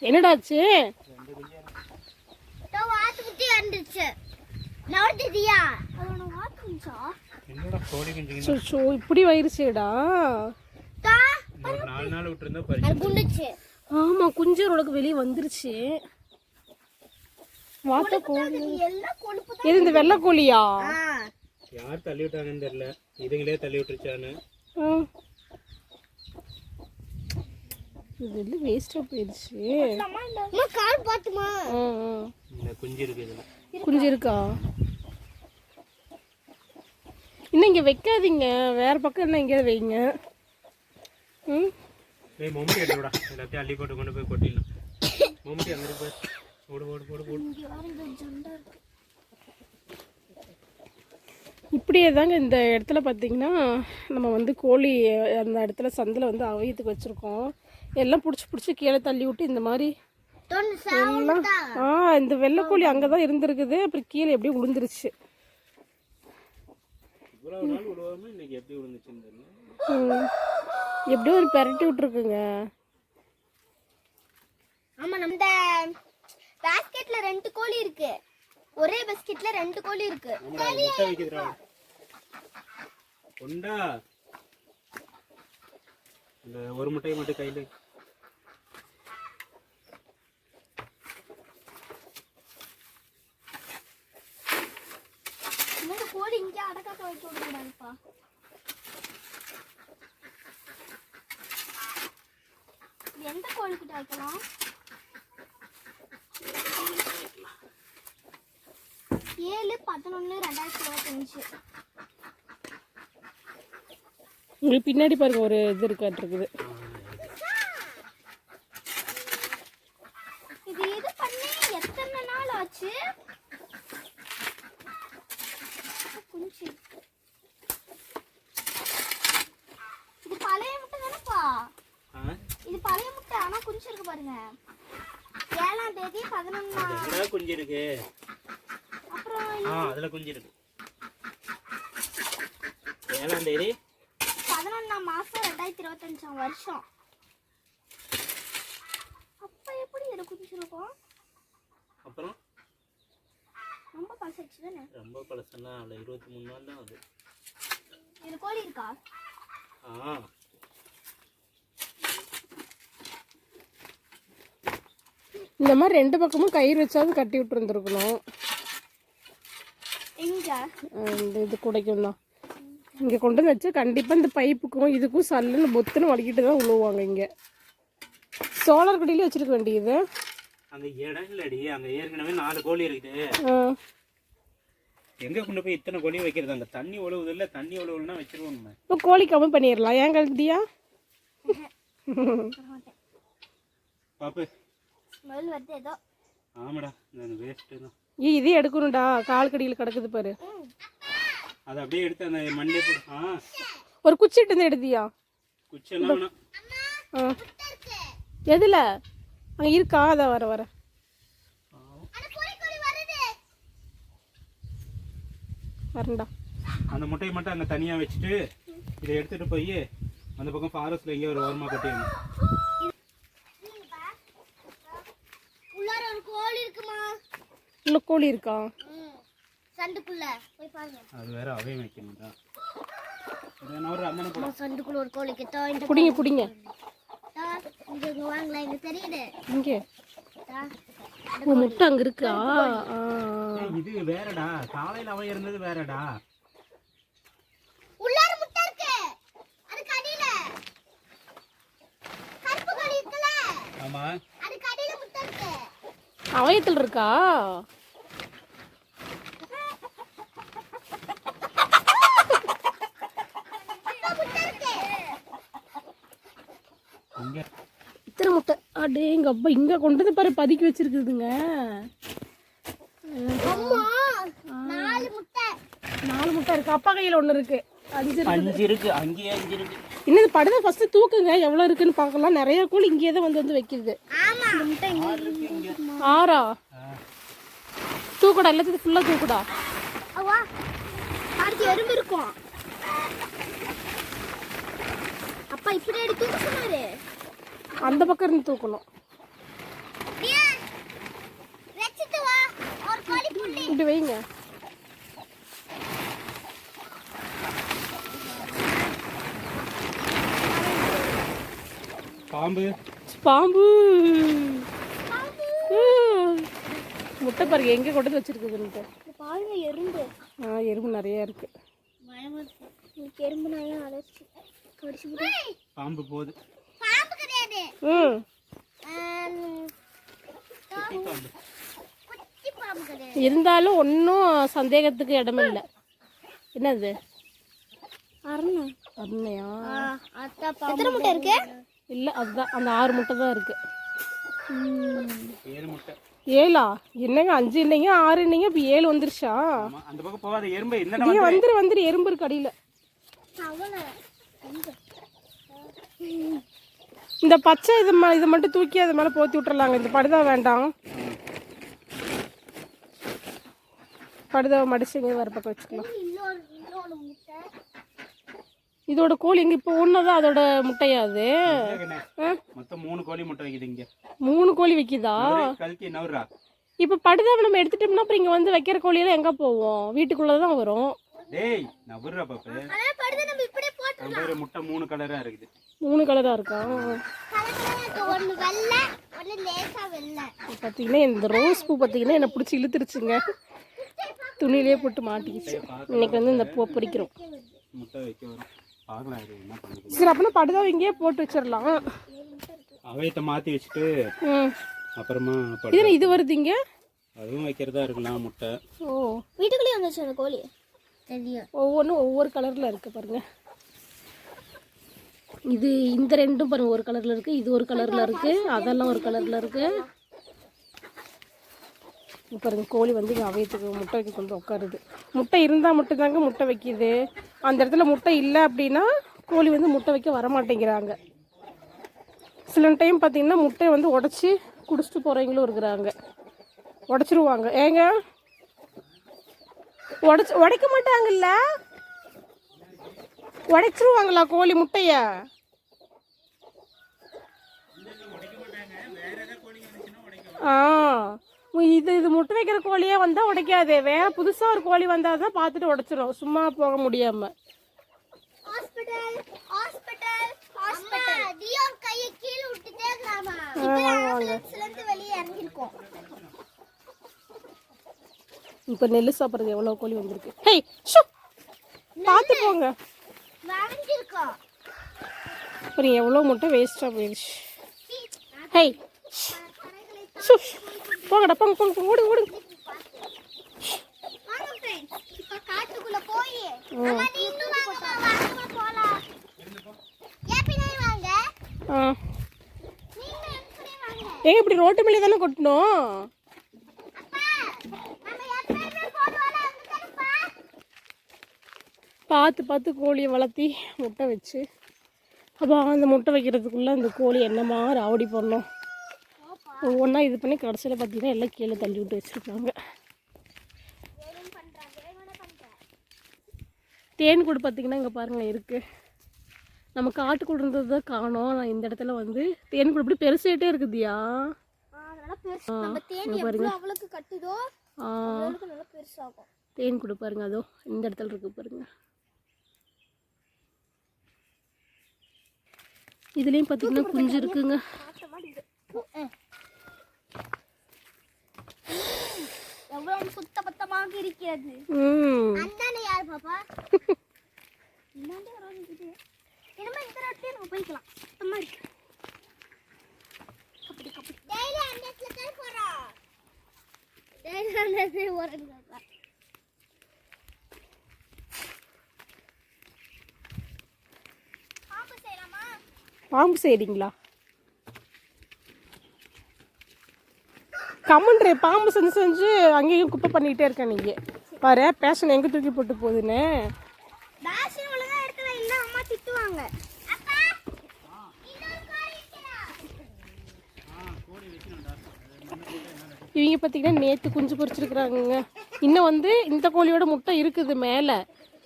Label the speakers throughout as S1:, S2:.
S1: என்னடாச்சு?
S2: குஞ்சா?
S1: இப்படி வயிறுச்சேடா. ஆமா குஞ்சரோடக்கு வெளியே வந்துருச்சு. வாத்த கோழி. இந்த வெள்ளை கோழியா?
S3: யார் தள்ளி விட்டாங்கன்னு தெரியல. இதுங்களே தள்ளி விட்டுருச்சான்னு.
S1: ஆ. இது இல்லை வேஸ்ட்டாக போயிடுச்சு
S2: அம்மா கால் பாத்துமா?
S1: ஆ, ஆ.
S3: இந்த குஞ்சு இருக்கு இதுல.
S1: குஞ்சு இருக்கா? இன்னும் இங்கே வைக்காதீங்க. வேற பக்கம் என்ன எங்கேயாவது வைங்க. ம்?
S3: ஏய் மம்முட்டி எடுத்துடா எல்லாத்தையும் அள்ளி போட்டு கொண்டு போய் கொட்டிடலாம். மம்முட்டி அங்கே போய் ஓடு ஓடு ஓடு ஓடு.
S1: இப்படியே தாங்க இந்த இடத்துல பார்த்தீங்கன்னா நம்ம வந்து கோழி அந்த இடத்துல சந்தில் வந்து அவயத்துக்கு வச்சுருக்கோம். எல்லாம் பிடிச்சி பிடிச்சி கீழே தள்ளி விட்டு இந்த மாதிரி எல்லாம் ஆ இந்த வெள்ளைக்கோழி அங்கே தான் இருந்திருக்குது. அப்புறம் கீழே எப்படியும் விழுந்துருச்சு
S3: இவ்வளவு நாள் விடுவாம இன்னைக்கு எப்படி விழுந்துச்சுன்னு தெரியல.
S1: ம். எப்படியும் ஒரு பெரட்டி விட்ருக்குங்க
S2: ஆமா நம்ம பாஸ்கெட்ல ரெண்டு கோழி இருக்கு. ஒரே பாஸ்கெட்ல ரெண்டு கோழி இருக்கு.
S3: முட்டை ஒரு முட்டையை மட்டும் கையில்
S2: இந்த கோழி இங்கே அடக்காக்க வைக்க விடக்கூடாதுப்பா எந்த கோழி கிட்ட வைக்கலாம் ஏழு பதினொன்னு ரெண்டாயிரத்தி இருபத்தஞ்சு
S1: உங்களுக்கு பின்னாடி பாருங்க ஒரு இது இருக்காட்டு
S2: இருக்குது இது பண்ணி எத்தனை நாள் ஆச்சு குஞ்சு இது பழைய முட்டை தானேப்பா
S3: ஆ
S2: இது பழைய முட்டை ஆனா குஞ்சு இருக்கு பாருங்க ஏழாம் தேதி பதினொன்னாம்
S3: எங்கடா குஞ்சு இருக்கு
S2: அப்புறம்
S3: ஆ அதுல குஞ்சு இருக்கு ஏழாம் தேதி
S2: பதினொன்னாம் மாசம் ரெண்டாயிரத்தி இருபத்தஞ்சாம் வருஷம் அப்ப எப்படி இது குஞ்சு இருக்கும்
S3: அப்புறம்
S2: ரொம்ப பழசாச்சு தானே
S3: ரொம்ப பழசெல்லாம் அவ்வளோ இருபத்தி மூணு நாள் தான் அது
S2: இது கோழி இருக்கா?
S3: ஆ.
S1: இந்த மாதிரி ரெண்டு பக்கமும் கயிறு வச்சாவது கட்டி விட்டுருந்துருக்கணும். இந்த இது குடைக்கும் தான். இங்கே கொண்டு வந்து வச்சு கண்டிப்பாக இந்த பைப்புக்கும் இதுக்கும் சல்லுன்னு பொத்துன்னு வலிக்கிட்டு தான் உழுவாங்க இங்கே. சோலார் கடையிலே வச்சிருக்க வேண்டியது.
S3: அங்க இடம் இல்லடி அங்க ஏற்கனவே நாலு கோழி இருக்குது. எங்க கொண்டு போய் இத்தனை கோழி வைக்கிறது? அங்க தண்ணி ஒழுகுது இல்ல தண்ணி ஒழுகுனா வச்சிருவோம்
S1: இப்போ கோழி கம்மி பண்ணிடலாம். ஏன் கழுதியா
S3: பாப்பு.
S2: ஸ்மெல் வருது ஏதோ.
S3: ஆமாடா இந்த வேஸ்ட்டு தான்.
S1: ஏ இதே எடுக்கணும்டா. கால் கடியில் கிடக்குது பாரு.
S3: அதை அப்படியே எடுத்து அந்த போட்டு ஆ.
S1: ஒரு குச்சிட்டு இருந்து எடுத்தியா?
S3: குச்செல்லாம் வேணாம்.
S1: ஆ. எதில்? அங்கே இருக்கா? அதை வர வர. வரண்டா
S3: அந்த முட்டையை மட்டும் அங்கே தனியாக வச்சுட்டு இதை எடுத்துட்டு போய் அந்த பக்கம் ஃபாரஸ்ட்ல எங்கேயோ ஒரு ஓரமாக கட்டிடணும்.
S2: கோழி இருக்குமா?
S1: உள்ள கோழி இருக்கா?
S2: சண்டுக்குள்ள போய் பாருங்க.
S3: அது வேற அவையும் வைக்கணும்டா.
S2: சண்டுக்குள்ள ஒரு கோழி கிட்ட இந்த
S1: பிடிங்க பிடிங்க
S2: இங்க வாங்கலாம். இங்க தெரியுது.
S1: இங்கே. ஓ முட்டை அங்கே இருக்கா?
S3: இது வேறடா. காலையில் அவை இருந்தது வேறடா.
S2: உள்ளார முட்டை இருக்கு. அதுக்கு அடியில. கருப்பு கோழி இருக்குல்ல?
S3: ஆமா.
S2: அதுக்கு அடியில முட்டை இருக்கு.
S1: அவயத்தில் இருக்கா.
S3: இங்கே.
S1: அடே எங்க அப்பா இங்கே கொண்டு வந்து பாரு பதுக்கி வச்சிருக்குதுங்க.
S2: அம்மா நாலு முட்டை.
S1: நாலு முட்டை இருக்கு. அப்பா கையில் ஒன்று இருக்கு. அஞ்சு இருக்கு.
S3: அஞ்சு இருக்கு. அங்கேயே அஞ்சு இருக்கு.
S1: இன்னும் ஃபர்ஸ்ட் தூக்குங்க. எவ்வளோ இருக்குன்னு பார்க்கலாம். நிறைய கோழி இங்கேயே தான் வந்து வந்து
S2: இங்க
S1: ஆறா. தூக்குடா எல்லாத்தையும் ஃபுல்லாக தூக்குடா.
S2: வா அடுத்து எறும்பு இருக்கும். அப்பா இப்படி எடுத்து சொன்னாரு.
S1: அந்த பக்கம் இருந்து தூக்கணும். இப்படி வைங்க.
S3: பாம்பு.
S1: பாம்பு. முட்டை பாருங்க எங்க கொண்டு வச்சிருக்குதுன்ட்டு.
S2: பாருங்க எறும்பு.
S1: ஆ எறும்பு நிறைய இருக்கு.
S2: பயமா இருக்கு. எனக்கு எறும்பு
S3: பாம்பு போகுது.
S1: ம். இருந்தாலும் ஒன்றும் சந்தேகத்துக்கு இடமில்லை. என்னது?
S2: அருணா.
S1: அருணையா?
S2: எத்தனை முட்டை இருக்கு?
S1: இல்லை அதுதான் அந்த ஆறு முட்டை தான் இருக்கு.
S3: ஏழு
S1: என்னங்க அஞ்சு இல்லைங்க ஆறு இல்லைங்க இப்போ ஏழு வந்துருச்சா?
S3: அந்த பக்கம் போகாத எறும்பு
S1: ஏன் வந்துரு வந்துரு எறும்பு இருக்கு அடியில்.
S2: அவளை
S1: இந்த பச்சை இது இதை மட்டும் தூக்கி அது மேலே போத்தி விட்டுறலாங்க. இந்த படுதா வேண்டாம். படுதாவை மடிச்சுங்க வர பக்கம் வச்சுக்கலாம்.
S2: இன்னொரு இன்னொரு முட்டை
S1: இதோட கோழி இங்கே இப்போ ஒன்று தான் அதோட முட்டையா அது? ஆ?
S3: மொத்தம் மூணு கோழி முட்டை வைக்குது இங்க.
S1: மூணு கோழி வைக்குதா? இப்போ படுதாவை நம்ம எடுத்துட்டோம்னா அப்புறம் இங்கே வந்து வைக்கிற கோழியெல்லாம் எங்கே போவோம்? வீட்டுக்குள்ளே தான் வரும்.
S3: டேய் நவுறா பாப்பு. முட்டை மூணு கலரா இருக்குது.
S1: மூணு கலராக இருக்கா?
S2: ஒன்று வெள்ளை ஒன்று லேசா வெள்ளை.
S1: பார்த்தீங்கன்னா இந்த ரோஸ் பூ பார்த்தீங்கன்னா என்னை பிடிச்சி இழுத்துருச்சுங்க. துணியிலே போட்டு மாட்டிக்கிச்சு. இன்னைக்கு வந்து இந்த பூ பொறிக்கிறோம்
S3: பண்ணுது
S1: சரி அப்படின்னா படுதாவை இங்கேயே போட்டு வச்சிடலாம்.
S3: அவையத்தை மாத்தி வச்சுட்டு
S1: ம்.
S3: அப்புறமா
S1: இது இது வருது இங்கே?
S3: அதுவும் வைக்கிறதா இருக்கலாம் முட்டை.
S1: ஓ.
S2: வீட்டுக்குள்ளேயே வந்துச்சு அந்த கோழி. தெரியும்.
S1: ஒவ்வொன்றும் ஒவ்வொரு கலரில் இருக்கு பாருங்க. இது இந்த ரெண்டும் பாருங்க ஒரு கலரில் இருக்கு இது ஒரு கலரில் இருக்கு அதெல்லாம் ஒரு கலரில் இருக்கு. பாருங்க கோழி வந்து இங்க அவையத்துக்கு முட்டை வைக்க கொண்டு உட்காருது முட்டை இருந்தால் மட்டும்தாங்க முட்டை வைக்கிது. அந்த இடத்துல முட்டை இல்லை அப்படின்னா கோழி வந்து முட்டை வைக்க வர மாட்டேங்கிறாங்க சில டைம் பார்த்தீங்கன்னா முட்டையை வந்து உடச்சி குடிச்சிட்டு போகிறவங்களும் இருக்கிறாங்க. உடச்சிருவாங்க. ஏங்க? உடச்சி உடைக்க மாட்டாங்கல்ல? உடைச்சிருவாங்களா கோழி முட்டைய? ஆ இது இது முட்டை வைக்கிற கோழியே வந்தால் உடைக்காது. வேற புதுசாக ஒரு கோழி வந்தால் தான் பார்த்துட்டு உடைச்சிரும். சும்மா போக முடியாம.
S2: Hospital hospital hospital. டியோன் கையை கீழே விட்டுட்டே இருக்காமா? ஆம்புலன்ஸ்ல இருந்து வெளியே இறங்கிருக்கோம்
S1: இப்போ நெல் சாப்பிட்றது எவ்வளோ கோழி வந்திருக்கு. Hey shoo! பார்த்து போங்க. அப்புறம் எவ்வளோ முட்டை வேஸ்ட்டாக போயிடுச்சு. Hey shoo. போங்கடா போங்க போங்க போங்க ஓடுங்க ஓடுங்க ஏங்க இப்படி ரோட்டு மேலே தானே கொட்டணும்
S2: அப்பா நம்ம எப்பவுமே போடுவோம்ல அங்க தரப்பா
S1: பார்த்து பார்த்து கோழியை வளர்த்தி முட்டை வச்சு. அப்போ அந்த முட்டை வைக்கிறதுக்குள்ளே அந்த கோழி என்னமா ராவடி பண்ணோம். ஒவ்வொன்றா இது பண்ணி கடைசியில் பார்த்தீங்கன்னா எல்லாம் கீழே தள்ளி விட்டு வச்சுருக்காங்க. தேன் கூடு பார்த்தீங்கன்னா இங்கே பாருங்கள் இருக்குது நம்ம காட்டுக்குள்ள இருந்தது தான் காணோம். நான் இந்த இடத்துல வந்து தேன் கூடு இப்படி பெருசாயிட்டே இருக்குதியா
S2: நம்ம தேனி
S1: கூடு பாருங்க அதோ இந்த இடத்துல இருக்கு பாருங்க. இதுலேயும் பார்த்தீங்கன்னா குஞ்சு இருக்குங்க.
S2: எவ்வளவு சுத்த பத்தமாக இருக்கிறது. யார் பாப்பா? இனிமே இந்த ரோட்லயே நம்ம போய்க்கலாம். சுத்தமா இருக்கு. கபடி கபடி. டெய்லி அந்த இடத்துல போறோம் டெய்லி அந்த இடத்துல போறோம் பாம்பு செய்யலாமா
S1: பாம்பு செய்றீங்களா? கம்மன்றே பாம்பு செஞ்சு செஞ்சு அங்கேயும் குப்பை பண்ணிக்கிட்டே இருக்கேன் நீங்கள் பாரு பேஷன் எங்கே தூக்கி போட்டு போகுதுன்னு. இவங்க பார்த்தீங்கன்னா நேற்று குஞ்சு பொரிச்சிருக்கிறாங்கங்க. இன்னும் வந்து இந்த கோழியோட முட்டை இருக்குது மேலே.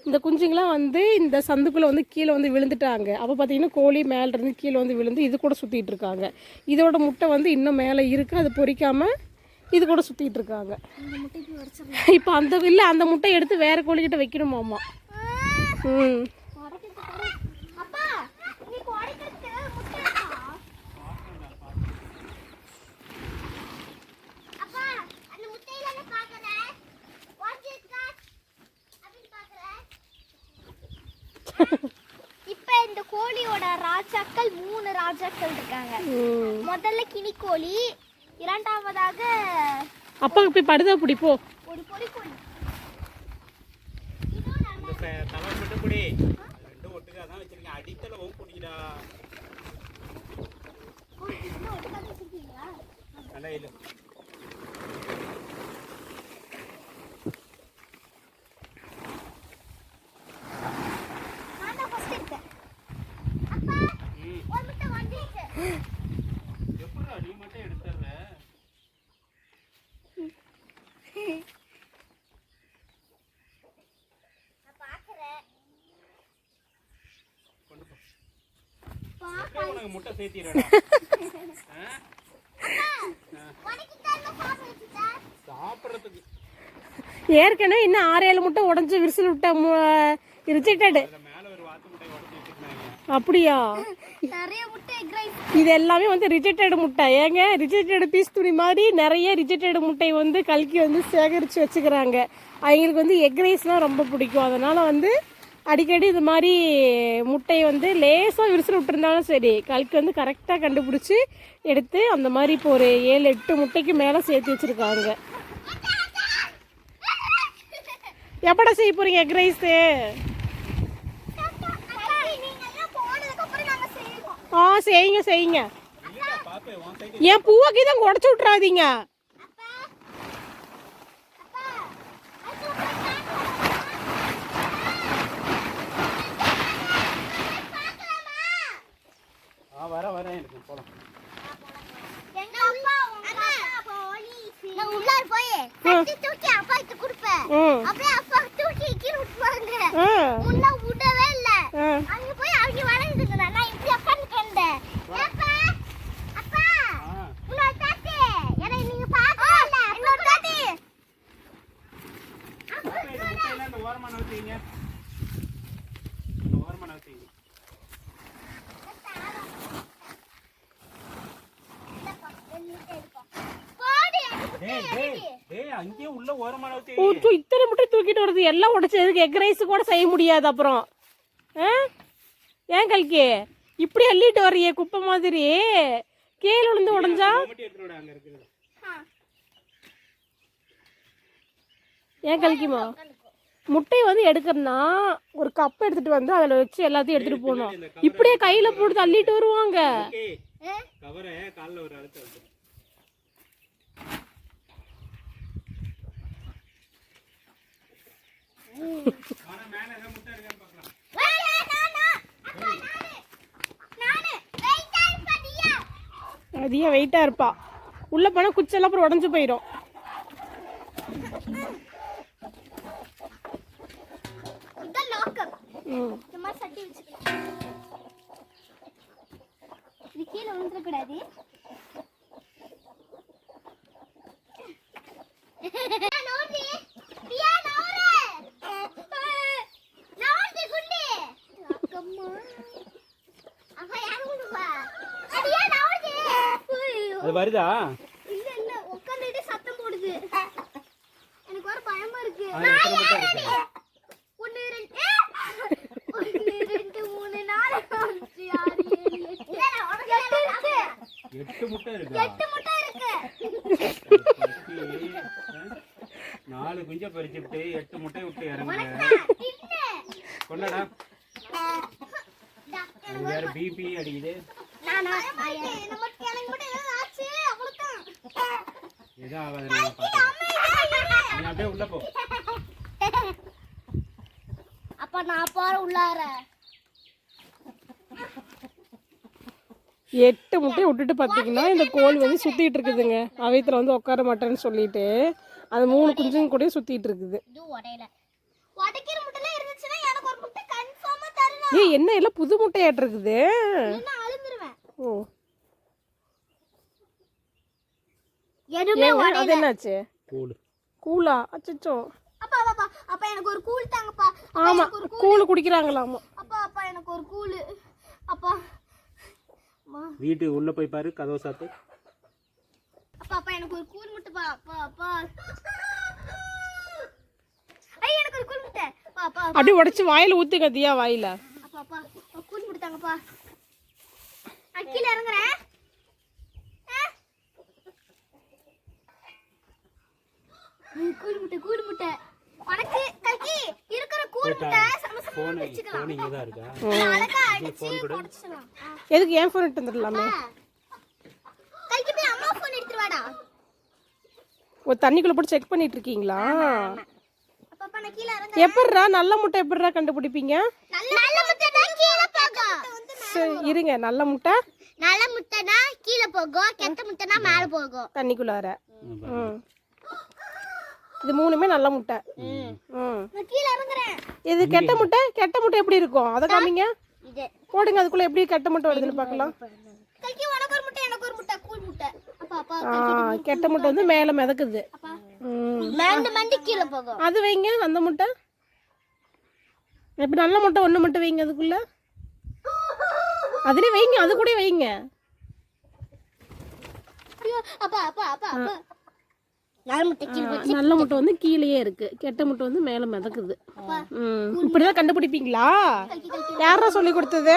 S1: இந்த குஞ்சுங்களாம் வந்து இந்த சந்துக்குள்ளே வந்து கீழே வந்து விழுந்துட்டாங்க. அப்போ பார்த்தீங்கன்னா கோழி மேலே இருந்து கீழே வந்து விழுந்து இது கூட சுற்றிட்டு இருக்காங்க. இதோட முட்டை வந்து இன்னும் மேலே இருக்குது அது பொரிக்காம இது கூட சுற்றிட்டு இருக்காங்க. இப்போ அந்த இல்லை அந்த முட்டை எடுத்து வேற கோழிக்கிட்ட வைக்கணுமாமா? ம்
S2: அப்பா நீ உடைக்கிறதுக்கு முட்டை இருக்கா? அப்பா அந்த முட்டையில என்ன பாக்குற வாட் இஸ் தட் அப்படின்னு பாக்குற இப்ப இந்த கோழியோட ராஜாக்கள் மூணு ராஜாக்கள் இருக்காங்க. முதல்ல கினிக்கோழி இரண்டாவதாக
S1: அப்பாவுக்கு போய் படுதா பிடிப்போ
S2: ஒரு பொடி கோழி.
S3: தலை மட்டும் குடி. ரெண்டும் ஒட்டுக்கா தான் வச்சிருக்கேன். அடித்தல ஓம் குடிடா. நல்லா இல்லை
S2: நான் தான் ஃபர்ஸ்ட் இருக்கேன் அப்பா
S3: ம்
S2: ஒரு முட்டை வந்துச்சு
S3: எப்படிடா நீ மட்டும் எடுத்துடுற
S2: நான் பாக்குறேன்
S3: கொண்டு போ
S2: பா
S3: உனக்கு முட்டை சேர்த்திடுறா
S2: உனக்கு தான் சாப்பிட வச்சுட்டேன்
S3: சாப்பிட்றதுக்கு.
S1: ஏற்கனவே இன்னும் ஆறு ஏழு முட்டை உடஞ்சி விரிசல் விட்ட ரிஜெக்டடு அப்படியா?
S2: நிறைய முட்டை எக் ரைஸ்
S1: இது எல்லாமே வந்து ரிஜெக்டட் முட்டை. ஏங்க ரிஜெக்டட் பீஸ் துணி மாதிரி நிறைய ரிஜெக்டட் முட்டை வந்து கல்கி வந்து சேகரித்து வச்சுக்கிறாங்க. அவங்களுக்கு வந்து எக் ரைஸ்னால் ரொம்ப பிடிக்கும். அதனால் வந்து அடிக்கடி இது மாதிரி முட்டையை வந்து லேசாக விரிசல் விட்டுருந்தாலும் சரி கல்க்கு வந்து கரெக்டாக கண்டுபிடிச்சி எடுத்து அந்த மாதிரி இப்போ ஒரு ஏழு எட்டு முட்டைக்கு மேலே சேர்த்து வச்சுருக்காங்க. எப்படா செய்ய போகிறீங்க எக் ரைஸு ஆ செய்யுங்க செய்யுங்க. என் பூவாக்கி தான் உடச்சி விட்றாதீங்க
S2: அப்பா அப்பா அது
S3: ஆ வர வரேன் எனக்கு
S2: நான் உள்ளார போய் தூக்கி அப்பாக்கு கொடுப்பேன். அப்படியே அப்பா தூக்கி கீழ விட்டுவாங்க
S1: ஆ
S2: முன்ன விடவே இல்ல
S1: ஆ
S2: அங்க போய் அவங்க வளர்ந்துட்டு நான் இப்படி உட்கார்ந்து கிடந்தேன் அப்பா அப்பா
S3: ஆ
S2: இன்னொரு தாத்தி என்னை நீங்க பார்க்கவே இல்ல இன்னொரு தாத்தி
S3: பாப்பே இந்த முட்டையெல்லாம் இந்த ஓரமாக நவுத்தீங்க இந்த ஓரமாக நவுத்தீங்க
S2: போடி
S3: டேய் டேய் டேய் அங்கேயே உள்ள ஓரமாக நவுத்தி
S1: ஓ, தூ, இத்தனை முட்டை தூக்கிட்டு உடைச்சதுக்கு எக் ரைஸ் கூட செய்ய முடியாது அப்புறம். ஆ? ஏன் கல்கி? இப்படி அள்ளிட்டு வர்றியே குப்பை மாதிரி. கீழே விழுந்து உடஞ்சா? ஏன் கல்கிமா முட்டையை வந்து எடுக்கணும்னா ஒரு கப் எடுத்துட்டு வந்து அதில் வச்சு எல்லாத்தையும் எடுத்துட்டு போகணும். இப்படியே கையில போட்டு தள்ளிட்டு வருவாங்க
S3: ஓகே கவரை காலில் ஒரு அழுத்த வச்சு ஆனால் மேலே ஏதாவது முட்டை இருக்கான்னு பார்க்கலாம்
S1: அதிகம் வெயிட்டாக இருப்பா. உள்ளே போனால் குச்செல்லாம் அப்புறம் உடஞ்சு போயிடும்
S2: கீழே விழுந்துடக்கூடாது
S1: ம்
S2: இந்த மாதிரி சட்டி வச்சுக்கலாம் இது கீழே விழுந்துடக்கூடாது
S3: அது வருதா?
S2: இல்ல இல்ல உட்காந்துட்டு சத்தம் போடுது. எனக்கு வர பயமா இருக்கு. ஒன்னு ரெண்டு ஒன்னு ரெண்டு மூணு நாலு அஞ்சு ஆறு ஏழு எட்டு. எட்டு
S3: முட்டை இருக்கா.
S2: எட்டு முட்டை இருக்கு?
S3: நாலு குஞ்சை பறிச்சுட்டு எட்டு முட்டை விட்டு இறங்குங்க. கொண்டடா. வேற பிபி அடிக்குது
S2: நானா? நமக்கு எனக்கு மட்டும் ஏதாவது ஆச்சு, அவ்வளவுதான்.
S3: எதுவும் ஆகாது நான் பார்த்துக்கிறேன்
S2: அமைதியா இரு.
S3: நீ அப்படியே உள்ள போ.
S2: அப்ப நான் போற உள்ளார.
S1: எட்டு முட்டையை விட்டுட்டு பார்த்தீங்கன்னா இந்த கோழி வந்து சுற்றிட்டு இருக்குதுங்க. அவையத்தில் வந்து உட்கார மாட்டேன்னு சொல்லிட்டு அது மூணு குஞ்சுங்க கூட சுற்றிட்டு இருக்குது. ஏய் என்ன எல்லாம் புது முட்டையாட்டு இருக்குது. ஓ.
S2: எதுவுமே
S1: அது என்னாச்சு
S3: கூடு
S1: கூலா அச்சச்சோ.
S2: அப்பா அப்பா அப்பா எனக்கு ஒரு கூல் தாங்கப்பா.
S1: ஆமா
S2: எனக்கு ஒரு கூல்
S1: கூழ் குடிக்கிறாங்களாமா.
S2: அப்பா அப்பா எனக்கு ஒரு கூல் அப்பா. அம்மா,
S3: வீட்டு உள்ள போய் பாரு கதவை சாத்து.
S2: அப்பா அப்பா எனக்கு ஒரு கூல் முட்டைப்பா. அப்பா அப்பா. ஐய் எனக்கு ஒரு கூல் முட்டை. அப்பா அப்பா
S1: அப்படியே உடைச்சு வாயில ஊத்துங்க தியா வாயில.
S2: அப்பா அப்பா அப்பா, கூல் முட்டை தாங்கப்பா கீழே இறங்குறேன். ம், கூல் முட்டை கூல் முட்டை உனக்கு கல்கி இருக்கிற கூல் முட்டை சமசமா
S3: போன்
S2: வச்சுக்கலாம்.
S3: போன் இங்கே தான் இருக்கா
S2: அழகா அடிச்சு குடிச்சிடலாம் ஆ.
S1: எதுக்கு ஏன் ஃபோன் எடுத்து வந்துடலாமே?
S2: கல்கி போய் அம்மா ஃபோன் எடுத்துட்டு வாடா.
S1: ஒரு தண்ணிக்குள்ள போட்டு செக் பண்ணிட்டு இருக்கீங்களா?
S2: அப்பா அப்பா நான் கீழே இறங்க
S1: எப்படிரா நல்ல முட்டை எப்படிரா கண்டுபிடிப்பீங்க?
S2: நல்ல முட்டை தான் கீழே போகும்.
S1: சரி, இருங்க. நல்ல முட்டை?
S2: நல்ல முட்டைனா கீழே போகும். கெட்ட முட்டைனா மேல போகும்.
S1: தண்ணிக்குள்ளார. ம். இது மூணுமே நல்ல முட்டை. ம்.
S2: நான் கீழே இறங்குறேன்.
S1: இது கெட்ட முட்டை? கெட்ட முட்டை எப்படி இருக்கும்? அதை காமிங்க.
S2: இது.
S1: போடுங்க அதுக்குள்ள எப்படி கெட்ட முட்டை வருதுன்னு பார்க்கலாம். கெட்ட முட்டை வந்து மேலே மிதக்குது.
S2: அப்பா.
S1: ம்.
S2: மேண்டு மண்டி கீழே போகும்.
S1: அது வைங்க அந்த முட்டை. எப்படி நல்ல முட்டை ஒன்று மட்டும் வைங்க அதுக்குள்ள. அதுலேயே வைங்க அது கூட வைங்க.
S2: அப்பா அப்பா அப்பா. நல்ல முட்டை
S1: வந்து கீழேயே இருக்கு. கெட்ட முட்டை வந்து மேலே மிதக்குது. ம். இப்படிதான் கண்டுபிடிப்பீங்களா? யாரா சொல்லி கொடுத்தது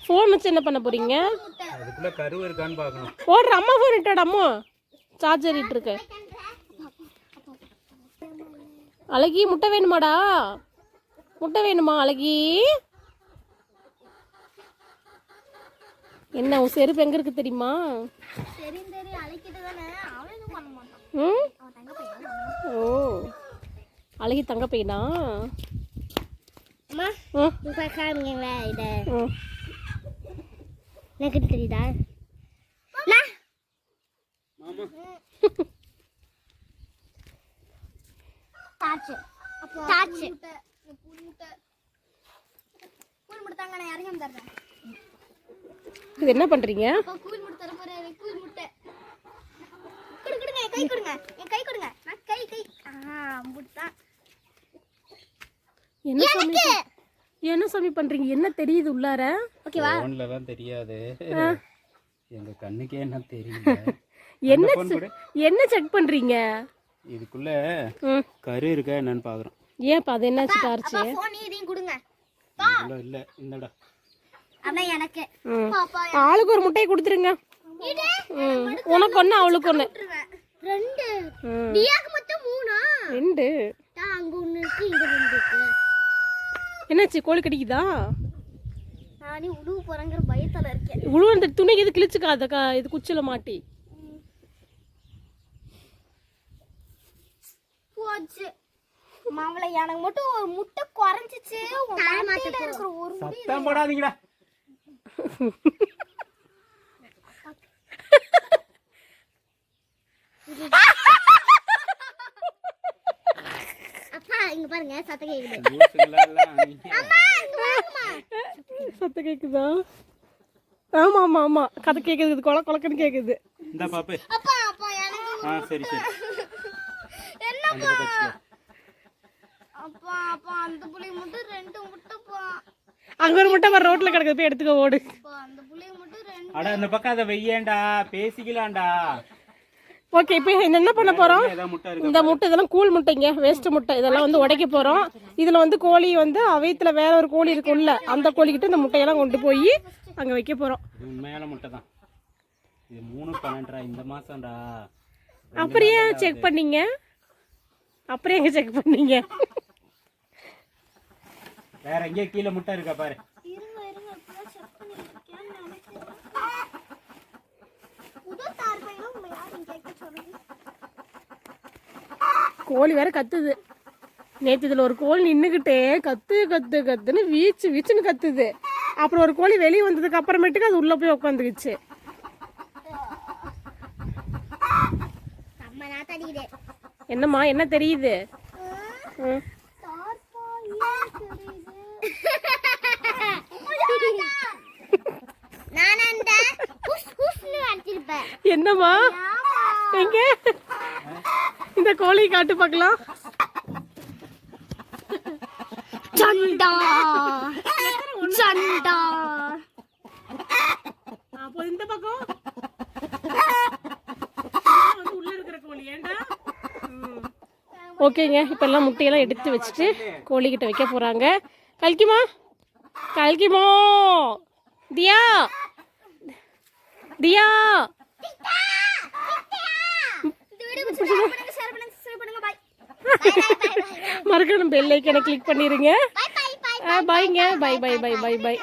S3: ஃபோன்
S1: வச்சு என்ன பண்ண போறீங்க? ஓடுற அம்மா ஃபோன் இட்டாட அம்மா. சார்ஜர் இட்டு இருக்கு அழகி முட்டை வேணுமாடா? முட்டை வேணுமா? அழகி. என்ன உன் செருப்பு எங்க இருக்கு தெரியுமா? ஓ. அழகி தங்க பையனா?
S2: எனக்கு தெரியுதா?
S3: மாமா.
S2: தாச்சு தாச்சு
S1: இது என்ன பண்றீங்க?
S2: கூல் முட்டை தர போறாரு கூல் முட்டை கொடு கொடுங்க என் கை கொடுங்க என் கை கொடுங்க நான் கை கை ஆ முட்டை
S1: என்ன சாமி என்ன சாமி பண்றீங்க? என்ன தெரியுது உள்ளார?
S2: ஓகேவா
S3: ஃபோன்ல தான் தெரியாது. எங்க கண்ணுக்கே என்ன தெரியல
S1: என்ன என்ன செக் பண்றீங்க?
S3: இதுக்குள்ள கரு இருக்கா என்னன்னு பார்க்குறோம்
S1: ஏன்ப்பா அது என்னாச்சு டார்ச்சு
S2: ஃபோன் இதையும் கொடுங்க.
S3: இவ்வளோ இல்லை இந்தடா
S2: அதான் எனக்கு.
S1: ஆளுக்கு ஒரு முட்டையை கொடுத்துருங்க. உனக்கு ஒன்று அவளுக்கு ஒன்று
S2: ரெண்டு.
S1: ம்
S2: பியாக்கு மொத்தம் மூணா?
S1: ரெண்டு.
S2: அங்க ஒண்ணு இருக்கு இங்க ரெண்டு இருக்கு.
S1: என்னாச்சு கோழி கடிக்குதா?
S2: நானே உழுவு போறேங்கிற பயத்துல இருக்கேன்.
S1: உழு அந்த துணி இது கிழிச்சுக்காதக்கா இது குச்சில மாட்டி?
S2: போச்சு. மாவளை எனக்கு மட்டும் ஒரு முட்டை குறைஞ்சிச்சு. இருக்கிற ஒரு
S3: சத்தம் போடாதீங்கடா.
S2: அப்பா இங்க பாருங்க சத்தம் கேக்குது.
S3: லூசுங்களா எல்லாம் நீங்க.
S1: சத்த கேக்குதா? ஆமா ஆமா ஆமா. கதை கேக்குது கொல கொலக்குன்னு கேக்குது.
S3: இந்தா பாப்பு.
S2: அப்பா அப்பா எனக்கு
S3: ஆ சரி சரி.
S2: என்ன
S1: அங்க ஒரு முட்டை வர ரோட்ல கிடக்குது. போய் எடுத்துக்க ஓடு.
S2: அப்பா அந்த புளி மட்டும் ரெண்டு.
S3: அட அந்த பக்கம் அதை வெய்யேண்டா. பேசிக்கலாம்டா.
S1: ஓகே இப்போ என்ன பண்ண
S3: இருக்கு
S1: இந்த முட்டை இதெல்லாம் கூழ் முட்டைங்க வேஸ்ட் முட்டை. இதெல்லாம் வந்து உடைக்க போறோம். இதுல வந்து கோழி வந்து அவையத்துல வேற ஒரு கோழி இருக்கும்ல அந்த கோழிக்கிட்ட இந்த முட்டையெல்லாம் கொண்டு போய் அங்க வைக்க போறோம்.
S3: இது உண்மையான முட்டை தான். இது மூணு பன்னெண்டா இந்த மாசம்டா.
S1: அப்புறம் ஏன் செக் பண்ணீங்க? அப்புறம் எங்க செக் பண்ணீங்க?
S3: வேற எங்கேயோ கீழே முட்டை இருக்கா பாரு.
S1: கோழி வேற கத்துது. நேற்று இதில் ஒரு கோழி நின்றுக்கிட்டே கத்து கத்து கத்துன்னு வீச்சு வீச்சுன்னு கத்துது. அப்புறம் ஒரு கோழி வெளியே வந்ததுக்கு அப்புறமேட்டுக்கு அது உள்ளே போய் உட்காந்துக்குச்சு என்னம்மா என்ன தெரியுது? ம். எங்க இந்த கோழி காட்டு பார்க்கலாம்
S2: சண்டா. சண்டா.
S1: அப்போ இந்த பக்கம்? வந்து உள்ள இருக்கிற கோழி ஏண்டா ஓகேங்க இப்போ எல்லாம் முட்டையெல்லாம் எடுத்து வச்சுட்டு கோழிக்கிட்ட வைக்க போகிறாங்க கல்கிமா? கல்கிமோ? தியா? தியா
S2: இந்த வீடியோ பிடிச்சிருந்தா பண்ணுங்க ஷேர் பண்ணுங்க சப்ஸ்கிரைப் பண்ணுங்க பை பை பை
S1: மறக்கணும் பெல் ஐக்கனை கிளிக் பண்ணிடுங்க பாய்ங்க bye bye bye bye bye